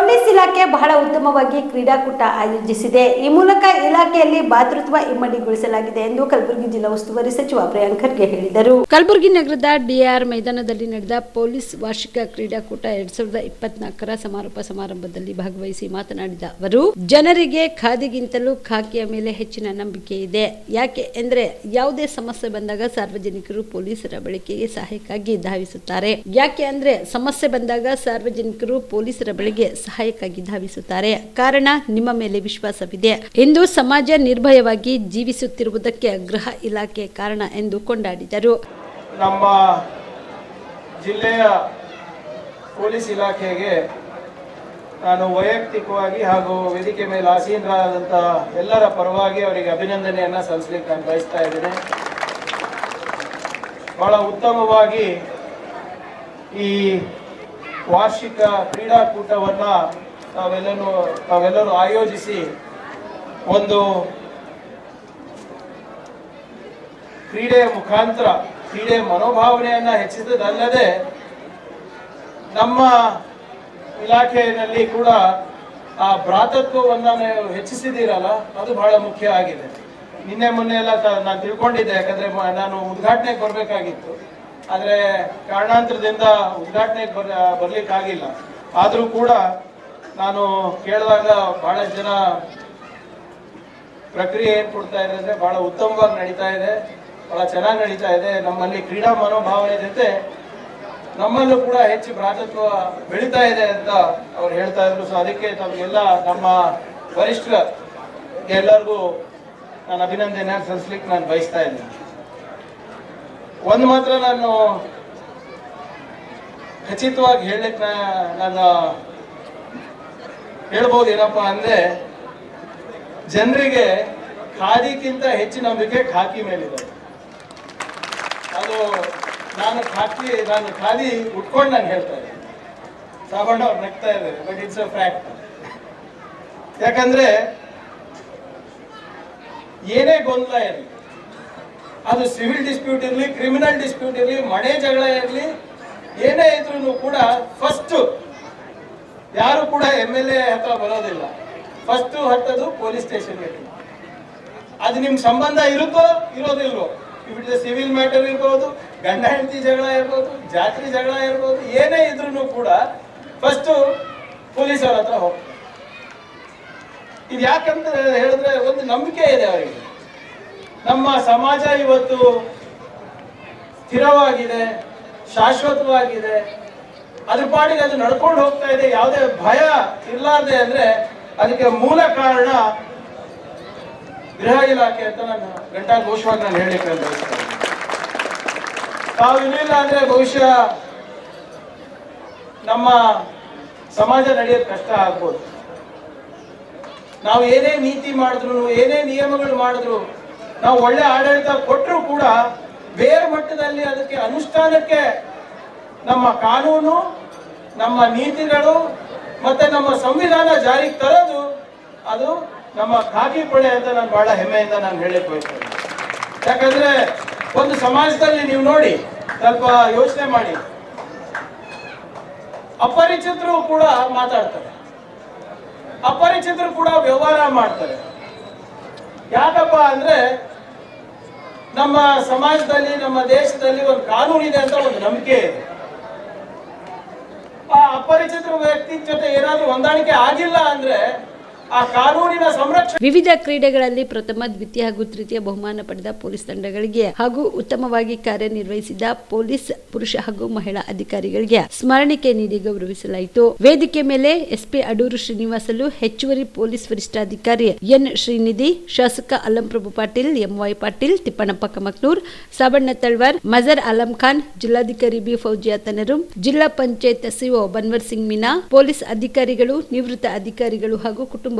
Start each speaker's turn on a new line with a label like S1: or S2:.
S1: Police ಇಲಾಖೆ ಬಹಳ ಉತ್ತಮವಾಗಿ ಕ್ರೀಡಾಕೂಟ ಆಯೋಜಿಸಿದೆ. ಈ ಮೂಲಕ ಇಲಾಖೆಯಲ್ಲಿ ಭಾತೃತ್ವ ಇಮ್ಮಡಿಗೊಳಿಸಲಾಗಿದೆ ಎಂದು ಕಲಬುರಗಿ ಜಿಲ್ಲಾ ಉಸ್ತುವಾರಿ ಸಚಿವ ಪ್ರಿಯಾಂಕ್ ಖರ್ಗೆ ಹೇಳಿದರು. ಕಲಬುರಗಿ ನಗರದ ಡಿಆರ್ ಮೈದಾನದಲ್ಲಿ ನಡೆದ ಪೊಲೀಸ್ ವಾರ್ಷಿಕ ಕ್ರೀಡಾಕೂಟ ಎರಡ್ ಸಾವಿರದ ಇಪ್ಪತ್ನಾಲ್ಕರ ಸಮಾರೋಪ ಸಮಾರಂಭದಲ್ಲಿ ಭಾಗವಹಿಸಿ ಮಾತನಾಡಿದ ಅವರು, ಜನರಿಗೆ ಖಾದಿಗಿಂತಲೂ ಖಾಕಿಯ ಮೇಲೆ ಹೆಚ್ಚಿನ ನಂಬಿಕೆ ಇದೆ. ಯಾಕೆ ಎಂದ್ರೆ ಯಾವುದೇ ಸಮಸ್ಯೆ ಬಂದಾಗ ಸಾರ್ವಜನಿಕರು ಪೊಲೀಸರ ಬಳಕೆಗೆ ಸಹಾಯಕ್ಕಾಗಿ ಧಾವಿಸುತ್ತಾರೆ. ಯಾಕೆ ಅಂದ್ರೆ ಸಮಸ್ಯೆ ಬಂದಾಗ ಸಾರ್ವಜನಿಕರು ಪೊಲೀಸರ ಬಳಿಗೆ ಸಹಾಯಕ್ಕಾಗಿ ಧಾವಿಸುತ್ತಾರೆ. ಕಾರಣ, ನಿಮ್ಮ ಮೇಲೆ ವಿಶ್ವಾಸವಿದೆ. ಎಂದು ಸಮಾಜ ನಿರ್ಭಯವಾಗಿ ಜೀವಿಸುತ್ತಿರುವುದಕ್ಕೆ ಗೃಹ ಇಲಾಖೆ ಕಾರಣ ಎಂದು ಕೊಂಡಾಡಿದರು.
S2: ನಮ್ಮ ಜಿಲ್ಲೆಯ ಪೊಲೀಸ್ ಇಲಾಖೆಗೆ ನಾನು ವೈಯಕ್ತಿಕವಾಗಿ ಹಾಗೂ ವೇದಿಕೆ ಮೇಲೆ ಆಸೀನರಾದಂತಹ ಎಲ್ಲರ ಪರವಾಗಿ ಅವರಿಗೆ ಅಭಿನಂದನೆಯನ್ನು ಸಲ್ಲಿಸಲಿಕ್ಕೆ ನಾನು ಬಯಸ್ತಾ ಇದ್ದೇನೆ. ಬಹಳ ಉತ್ತಮವಾಗಿ ಈ ವಾರ್ಷಿಕ ಕ್ರೀಡಾಕೂಟವನ್ನು ತಾವೆಲ್ಲರೂ ತಾವೆಲ್ಲರೂ ಆಯೋಜಿಸಿ ಒಂದು ಕ್ರೀಡೆಯ ಮುಖಾಂತರ, ಕ್ರೀಡೆ ಮನೋಭಾವನೆಯನ್ನು ಹೆಚ್ಚಿಸದಲ್ಲದೆ ನಮ್ಮ ಇಲಾಖೆಯಲ್ಲಿ ಕೂಡ ಆ ಭ್ರಾತತ್ವವನ್ನು ನೀವು ಹೆಚ್ಚಿಸಿದ್ದೀರಲ್ಲ, ಅದು ಬಹಳ ಮುಖ್ಯ ಆಗಿದೆ. ನಿನ್ನೆ ಮೊನ್ನೆ ಎಲ್ಲ ನಾನು ತಿಳ್ಕೊಂಡಿದ್ದೆ, ಯಾಕಂದ್ರೆ ನಾನು ಉದ್ಘಾಟನೆಗೆ ಬರಬೇಕಾಗಿತ್ತು. ಆದರೆ ಕಾರಣಾಂತರದಿಂದ ಉದ್ಘಾಟನೆಗೆ ಬರ, ಬರ್ಲಿಕ್ಕಾಗಿಲ್ಲ. ಆದರೂ ಕೂಡ ನಾನು ಕೇಳಿದಾಗ ಬಹಳಷ್ಟು ಜನ ಪ್ರಕ್ರಿಯೆ ಏನು ಕೊಡ್ತಾ ಇದೆ ಅಂದರೆ ಬಹಳ ಉತ್ತಮವಾಗಿ ನಡೀತಾ ಇದೆ, ಬಹಳ ಚೆನ್ನಾಗಿ ನಡೀತಾ ಇದೆ. ನಮ್ಮಲ್ಲಿ ಕ್ರೀಡಾ ಮನೋಭಾವನೆ ಜೊತೆ ನಮ್ಮಲ್ಲೂ ಕೂಡ ಹೆಚ್ಚು ಭ್ರಾತೃತ್ವ ಬೆಳೀತಾ ಇದೆ ಅಂತ ಅವ್ರು ಹೇಳ್ತಾ ಇದ್ರು. ಸೊ ಅದಕ್ಕೆ ತಮಗೆಲ್ಲ ನಮ್ಮ ವರಿಷ್ಠ ಎಲ್ಲರಿಗೂ ನಾನು ಅಭಿನಂದನೆ ಸಲ್ಲಿಸ್ಲಿಕ್ಕೆ ನಾನು ಬಯಸ್ತಾ ಇದ್ದೀನಿ. ಒಂದು ಮಾತ್ರ ನಾನು ಖಚಿತವಾಗಿ ಹೇಳಲಿಕ್ಕೆ ನಾನು ಹೇಳ್ಬೋದು ಏನಪ್ಪ ಅಂದ್ರೆ, ಜನರಿಗೆ ಖಾದಿಗಿಂತ ಹೆಚ್ಚಿನ ನಂಬಿಕೆ ಖಾಕಿ ಮೇಲಿದೆ. ಅದು ನಾನು ಖಾಕಿ ನಾನು ಖಾದಿ ಉಟ್ಕೊಂಡು ನಾನು ಹೇಳ್ತಾ ಇದ್ದೀನಿ. ತಗೊಂಡು ಅವ್ರು ನಗ್ತಾ ಇದ್ದಾರೆ ಬಟ್ ಇಟ್ಸ್ ಅ ಫ್ಯಾಕ್ಟ್ ಯಾಕಂದ್ರೆ, ಏನೇ ಗೊಂದಲ ಇರಲಿ ಅದು ಸಿವಿಲ್ ಡಿಸ್ಪ್ಯೂಟ್ ಇರಲಿ, ಕ್ರಿಮಿನಲ್ ಡಿಸ್ಪ್ಯೂಟ್ ಇರಲಿ, ಮನೆ ಜಗಳ ಇರಲಿ, ಏನೇ ಇದ್ರೂ ಕೂಡ ಫಸ್ಟ್ ಯಾರು ಕೂಡ ಎಂ ಎಲ್ ಎ ಹತ್ರ ಬರೋದಿಲ್ಲ. ಫಸ್ಟ್ ಹತ್ತದು ಪೊಲೀಸ್ ಸ್ಟೇಷನ್ಗೆ ಅದು ನಿಮ್ ಸಂಬಂಧ ಇರುತ್ತೋ ಇರೋದಿಲ್ವೋ? ಇಟ್ ಸಿವಿಲ್ ಮ್ಯಾಟರ್ ಇರ್ಬೋದು, ಗಂಡ ಹೆಂಡತಿ ಜಗಳ ಇರ್ಬೋದು, ಜಾತ್ರೆ ಜಗಳ ಇರ್ಬೋದು, ಏನೇ ಇದ್ರೂ ಕೂಡ ಫಸ್ಟ್ ಪೊಲೀಸರ ಹತ್ರ ಹೋಗ್ತಾರೆ ಇದು ಯಾಕಂತ ಹೇಳಿದ್ರೆ ಒಂದು ನಂಬಿಕೆ ಇದೆ ಅವರಿಗೆ. ನಮ್ಮ ಸಮಾಜ ಇವತ್ತು ಸ್ಥಿರವಾಗಿದೆ, ಶಾಶ್ವತವಾಗಿದೆ. ಅದ್ರ ಪಾಡಿಗೆ ಅದು ನಡ್ಕೊಂಡು ಹೋಗ್ತಾ ಇದೆ. ಯಾವುದೇ ಭಯ ಇರ್ಲಾರ್ದೆ ಅಂದ್ರೆ ಅದಕ್ಕೆ ಮೂಲ ಕಾರಣ ಗೃಹ ಇಲಾಖೆ ಅಂತ ನಾನು ಗಂಟಾ ಘೋಷವಾಗಿ ನಾನು ಬಯಸ್ತೇನೆ. ತಾವು ಇರಲಿಲ್ಲ ಅಂದ್ರೆ ಬಹುಶಃ ನಮ್ಮ ಸಮಾಜ ನಡೆಯೋದು ಕಷ್ಟ ಆಗ್ಬೋದು. ನಾವು ಏನೇ ನೀತಿ ಮಾಡಿದ್ರು ಏನೇ ನಿಯಮಗಳು ಮಾಡಿದ್ರು ನಾವು ಒಳ್ಳೆ ಆಡಳಿತ ಕೊಟ್ಟರು ಕೂಡ ಬೇರೆ ಮಟ್ಟದಲ್ಲಿ ಅದಕ್ಕೆ ಅನುಷ್ಠಾನಕ್ಕೆ ನಮ್ಮ ಕಾನೂನು, ನಮ್ಮ ನೀತಿಗಳು ಮತ್ತೆ ನಮ್ಮ ಸಂವಿಧಾನ ಜಾರಿಗೆ ತರೋದು ಅದು ನಮ್ಮ ಖಾಕಿ ಪಡೆ ಅಂತ ನಾನು ಬಹಳ ಹೆಮ್ಮೆಯಿಂದ ನಾನು ಹೇಳಕ್ ಯಾಕಂದ್ರೆ ಒಂದು ಸಮಾಜದಲ್ಲಿ ನೀವು ನೋಡಿ, ಸ್ವಲ್ಪ ಯೋಚನೆ ಮಾಡಿ. ಅಪರಿಚಿತರು ಕೂಡ ಮಾತಾಡ್ತಾರೆ. ಅಪರಿಚಿತರು ಕೂಡ ವ್ಯವಹಾರ ಮಾಡ್ತಾರೆ. ಯಾಕಪ್ಪ ಅಂದ್ರೆ ನಮ್ಮ ಸಮಾಜದಲ್ಲಿ, ನಮ್ಮ ದೇಶದಲ್ಲಿ ಒಂದು ಕಾನೂನು ಇದೆ ಅಂತ ಒಂದು ನಂಬಿಕೆ ಇದೆ. ಆ ಅಪರಿಚಿತ ವ್ಯಕ್ತಿ ಜೊತೆ ಏನಾದ್ರೂ ಹೊಂದಾಣಿಕೆ ಆಗಿಲ್ಲ ಅಂದ್ರೆ
S1: ವಿವಿಧ ಕ್ರೀಡೆಗಳಲ್ಲಿ ಪ್ರಥಮ, ದ್ವಿತೀಯ ಹಾಗೂ ತೃತೀಯ ಬಹುಮಾನ ಪಡೆದ ಪೊಲೀಸ್ ತಂಡಗಳಿಗೆ ಹಾಗೂ ಉತ್ತಮವಾಗಿ ಕಾರ್ಯನಿರ್ವಹಿಸಿದ ಪೊಲೀಸ್, ಪುರುಷ ಹಾಗೂ ಮಹಿಳಾ ಅಧಿಕಾರಿಗಳಿಗೆ ಸ್ಮರಣಿಕೆ ನೀಡಿ ಗೌರವಿಸಲಾಯಿತು. ವೇದಿಕೆ ಮೇಲೆ ಎಸ್ಪಿ ಅಡೂರು ಶ್ರೀನಿವಾಸಲು ಹೆಚ್ಚುವರಿ ಪೊಲೀಸ್ ವರಿಷ್ಠಾಧಿಕಾರಿ ಎನ್ ಶ್ರೀನಿಧಿ, ಶಾಸಕ ಅಲಂಪ್ರಭು ಪಾಟೀಲ್, ಎಂವೈ ಪಾಟೀಲ್, ತಿಪ್ಪಣ್ಣಪ್ಪ ಕಮಕ್ನೂರ್, ಸಾಬಣ್ಣ ತಳ್ವಾರ್, ಮಜರ್ ಅಲಂ ಖಾನ್, ಜಿಲ್ಲಾಧಿಕಾರಿ ಬಿ ಫೌಜಿಯಾ ತನರು, ಜಿಲ್ಲಾ ಪಂಚಾಯತ್ ಸಿಒ ಬನ್ವರ್ ಸಿಂಗ್ ಮೀನಾ, ಪೊಲೀಸ್ ಅಧಿಕಾರಿಗಳು, ನಿವೃತ್ತ ಅಧಿಕಾರಿಗಳು ಹಾಗೂ ಕುಟುಂಬ